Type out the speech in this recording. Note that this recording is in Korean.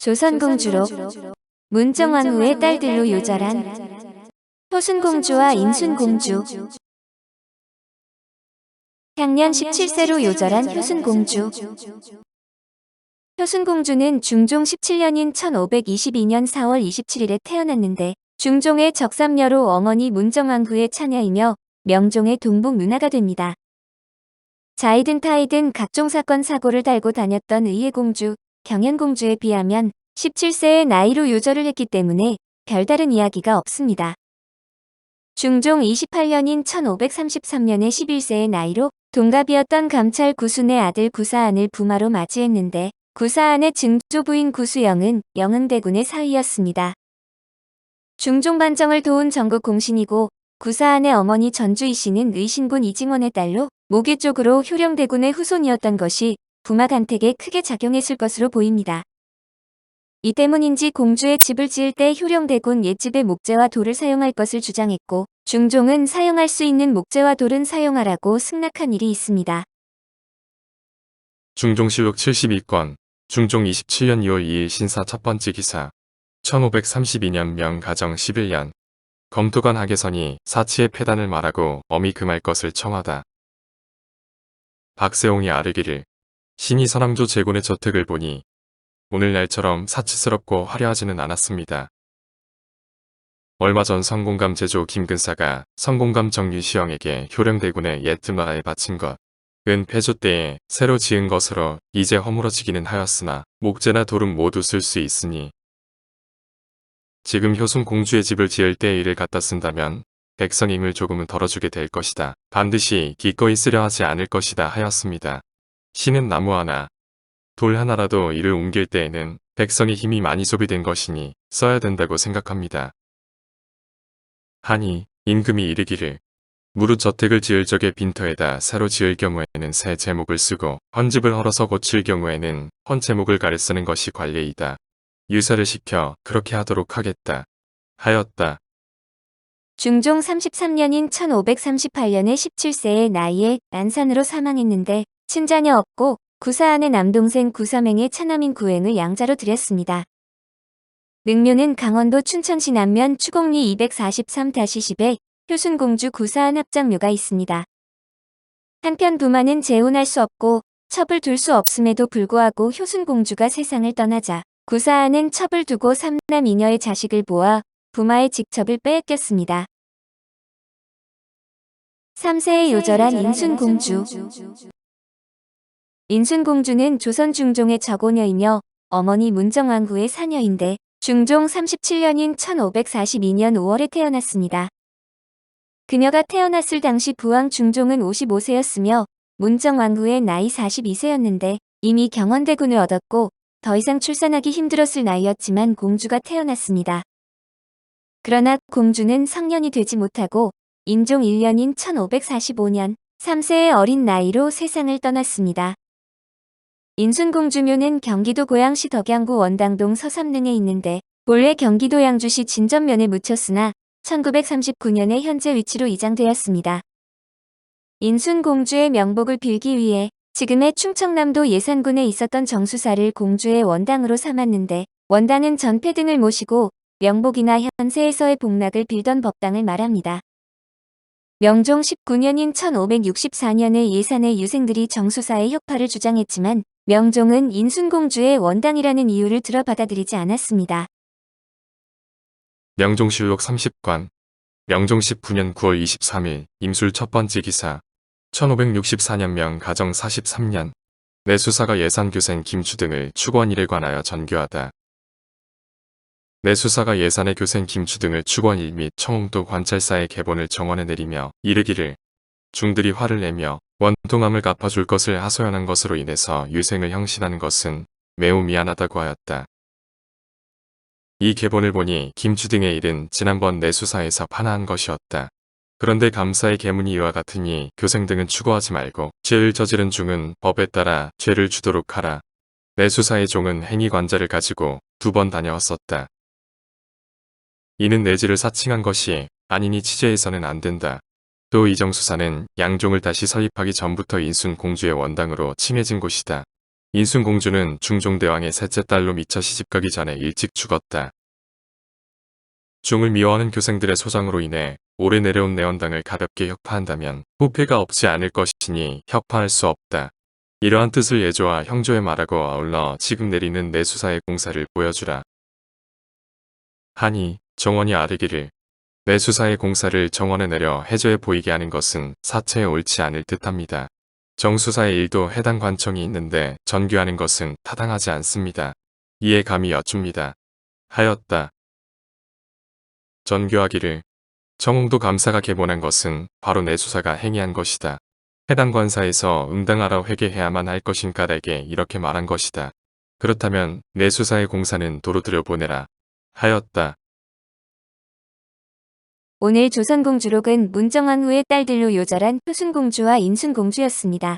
조선공주로 문정왕후의 딸들로 요절한 효순공주와 인순공주 향년 17세로 요절한 효순공주 효순공주는 중종 17년인 1522년 4월 27일에 태어났는데 중종의 적삼녀로 어머니 문정왕후의 차녀이며 명종의 동복 누나가 됩니다. 자이든 타이든 각종 사건 사고를 달고 다녔던 의예공주, 경연공주에 비하면 17세의 나이로 요절을 했기 때문에 별다른 이야기가 없습니다. 중종 28년인 1533년에 11세의 나이로 동갑이었던 감찰 구순의 아들 구사안을 부마로 맞이했는데 구사안의 증조부인 구수영은 영흥대군의 사위였습니다. 중종 반정을 도운 전국 공신이고 구사안의 어머니 전주희 씨는 의신군 이징원의 딸로 모계 쪽으로 효령대군의 후손이었던 것이 부마 간택에 크게 작용했을 것으로 보입니다. 이 때문인지 공주의 집을 지을 때 효령대군 옛집의 목재와 돌을 사용할 것을 주장했고 중종은 사용할 수 있는 목재와 돌은 사용하라고 승낙한 일이 있습니다. 중종실록 72권, 중종 27년 2월 2일 신사 첫 번째 기사, 1532년 명가정 11년, 검토관 하계선이 사치의 폐단을 말하고 엄히 금할 것을 청하다. 박세홍이 아르기를 신이 서남조 제군의 저택을 보니 오늘날처럼 사치스럽고 화려하지는 않았습니다. 얼마 전 성공감 제조 김근사가 성공감 정유 시영에게 효령대군의 옛 뜸나라에 바친 것, 은 폐조 때에 새로 지은 것으로 이제 허물어지기는 하였으나 목재나 돌은 모두 쓸 수 있으니 지금 효순 공주의 집을 지을 때 이를 갖다 쓴다면 백성 힘을 조금은 덜어주게 될 것이다. 반드시 기꺼이 쓰려 하지 않을 것이다 하였습니다. 신은 나무 하나, 돌 하나라도 이를 옮길 때에는 백성의 힘이 많이 소비된 것이니 써야 된다고 생각합니다. 하니 임금이 이르기를 무릇 저택을 지을 적에 빈터에다 새로 지을 경우에는 새 제목을 쓰고 헌집을 헐어서 고칠 경우에는 헌 제목을 가려 쓰는 것이 관례이다. 유사를 시켜 그렇게 하도록 하겠다. 하였다. 중종 33년인 1538년에 17세의 나이에 난산으로 사망했는데 친자녀 없고 구사안의 남동생 구사맹의 차남인 구행을 양자로 드렸습니다. 능묘는 강원도 춘천시 남면 추곡리 243-10에 효순공주 구사안 합장묘가 있습니다. 한편 부마는 재혼할 수 없고 첩을 둘 수 없음에도 불구하고 효순공주가 세상을 떠나자 구사안은 첩을 두고 삼남 이녀의 자식을 보아 부마의 직첩을 빼앗겼습니다. 3세에 요절한 인순공주 인순공주는 조선 중종의 적오녀이며 어머니 문정왕후의 사녀인데 중종 37년인 1542년 5월에 태어났습니다. 그녀가 태어났을 당시 부왕 중종은 55세였으며 문정왕후의 나이 42세였는데 이미 경원대군을 얻었고 더 이상 출산하기 힘들었을 나이였지만 공주가 태어났습니다. 그러나 공주는 성년이 되지 못하고 인종 1년인 1545년 3세의 어린 나이로 세상을 떠났습니다. 인순공주묘는 경기도 고양시 덕양구 원당동 서삼릉에 있는데 본래 경기도 양주시 진전면에 묻혔으나 1939년에 현재 위치로 이장되었습니다. 인순공주의 명복을 빌기 위해 지금의 충청남도 예산군에 있었던 정수사를 공주의 원당으로 삼았는데 원당은 전패 등을 모시고 명복이나 현세에서의 복락을 빌던 법당을 말합니다. 명종 19년인 1564년에 예산의 유생들이 정수사의 혁파를 주장했지만 명종은 인순공주의 원당이라는 이유를 들어 받아들이지 않았습니다. 명종실록 30관 명종 19년 9월 23일 임술 첫 번째 기사 1564년 명 가정 43년 내수사가 예산교생 김추 등을 축원 일에 관하여 전교하다. 내수사가 예산의 교생 김추 등을 축원 일 및 청홍도 관찰사의 개본을 정원에 내리며 이르기를 중들이 화를 내며 원통함을 갚아줄 것을 하소연한 것으로 인해서 유생을 형신하는 것은 매우 미안하다고 하였다. 이 개본을 보니 김추 등의 일은 지난번 내수사에서 판화한 것이었다. 그런데 감사의 계문이 이와 같으니 교생 등은 추구하지 말고 죄를 저지른 중은 법에 따라 죄를 주도록 하라. 내수사의 종은 행위관자를 가지고 두 번 다녀왔었다. 이는 내지를 사칭한 것이 아니니 취재해서는 안 된다. 또 이정수사는 양종을 다시 설립하기 전부터 인순 공주의 원당으로 칭해진 곳이다. 인순공주는 중종대왕의 셋째 딸로 미처 시집가기 전에 일찍 죽었다. 중을 미워하는 교생들의 소장으로 인해 오래 내려온 내원당을 가볍게 혁파한다면 후패가 없지 않을 것이니 혁파할 수 없다. 이러한 뜻을 예조와 형조의 말하고 아울러 지금 내리는 내수사의 공사를 보여주라. 하니 정원이 아뢰기를 내수사의 공사를 정원에 내려 해저에 보이게 하는 것은 사체에 옳지 않을 듯합니다. 정수사의 일도 해당 관청이 있는데 전교하는 것은 타당하지 않습니다. 이에 감히 여쭙니다. 하였다. 전교하기를 정홍도 감사가 개본한 것은 바로 내수사가 행위한 것이다. 해당 관사에서 응당하라 회개해야만 할 것인가에게 이렇게 말한 것이다. 그렇다면 내수사의 공사는 도로 들여보내라. 하였다. 오늘 조선공주록은 문정왕 후의 딸들로 요절한 효순공주와 인순공주였습니다.